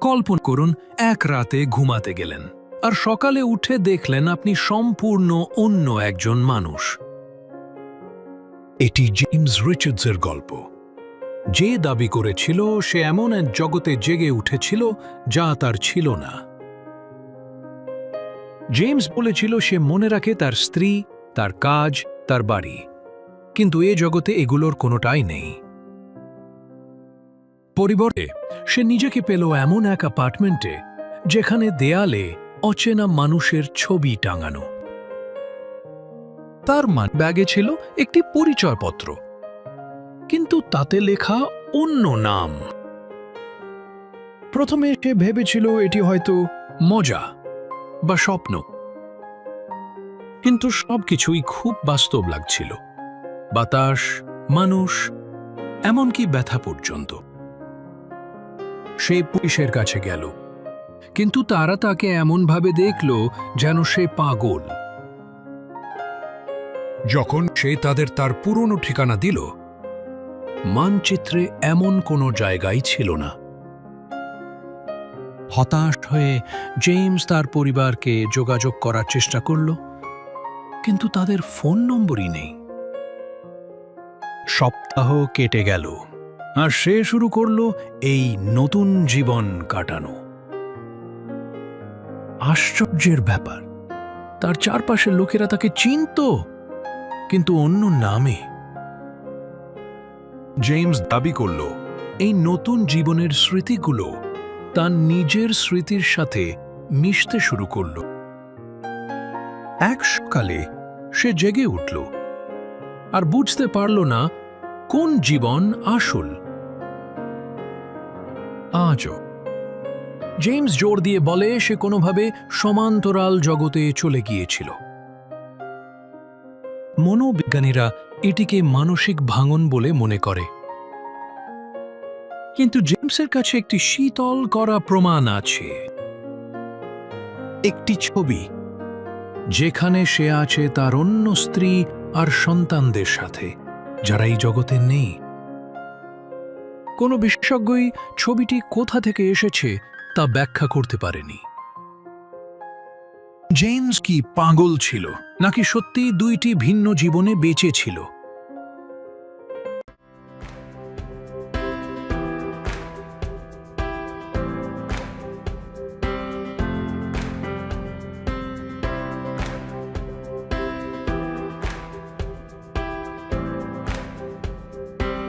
কল্পনা করুন, এক রাতে ঘুমাতে গেলেন আর সকালে উঠে দেখলেন আপনি সম্পূর্ণ অন্য একজন মানুষ। এটি জেমস রিচার্ডসের গল্প। যে দাবি করেছিল, সে এমন এক জগতে জেগে উঠেছিল যা তার ছিল না। জেমস বলেছিল, সে মনে রাখে তার স্ত্রী, তার কাজ, তার বাড়ি। কিন্তু এ জগতে এগুলোর কোনোটাই নেই। পরিবর্তে, সে নিজেকে পেল এমন এক অ্যাপার্টমেন্টে যেখানে দেয়ালে অচেনা মানুষের ছবি টাঙানো। তার মান ব্যাগে ছিল একটি পরিচয়পত্র, কিন্তু তাতে লেখা অন্য নাম। প্রথমে সে ভেবেছিল এটি হয়তো মজা বা স্বপ্ন। কিন্তু সবকিছুই খুব বাস্তব লাগছিল। বাতাস, মানুষ, এমনকি ব্যথা পর্যন্ত। সে পুলিশের কাছে গেল। কিন্তু তারা তাকে এমনভাবে দেখল যেন সে পাগল। যখন সে তাদের তার পুরনো ঠিকানা দিল, মানচিত্রে এমন কোনো জায়গাই ছিল না। হতাশ হয়ে জেমস তার পরিবারকে যোগাযোগ করার চেষ্টা করল, কিন্তু তাদের ফোন নম্বরই নেই। সপ্তাহ কেটে গেল। আর সে শুরু করল এই নতুন জীবন কাটানো। আশ্চর্যের ব্যাপার, তার চারপাশের লোকেরা তাকে চিনত, কিন্তু অন্য নামে। জেমস দাবি করল, এই নতুন জীবনের স্মৃতিগুলো তার নিজের স্মৃতির সাথে মিশতে শুরু করল। এক সকালে সে জেগে উঠল, আর বুঝতে পারল না কোন জীবন আসল? আজও। জেমস জোর দিয়ে বলে, সে কোনোভাবে সমান্তরাল জগতে চলে গিয়েছিল। মনোবিজ্ঞানীরা এটিকে মানসিক ভাঙন বলে মনে করে। কিন্তু জেমসের কাছে একটি শীতল করা প্রমাণ আছে। একটি ছবি, যেখানে সে আছে তার অন্য স্ত্রী আর সন্তানদের সাথে। যারা এই জগতে নেই। কোনো বিশেষজ্ঞই ছবিটি কোথা থেকে এসেছে তা ব্যাখ্যা করতে পারেনি। জেমস কি পাগল ছিল, নাকি সত্যি দুইটি ভিন্ন জীবনে বেঁচে ছিল?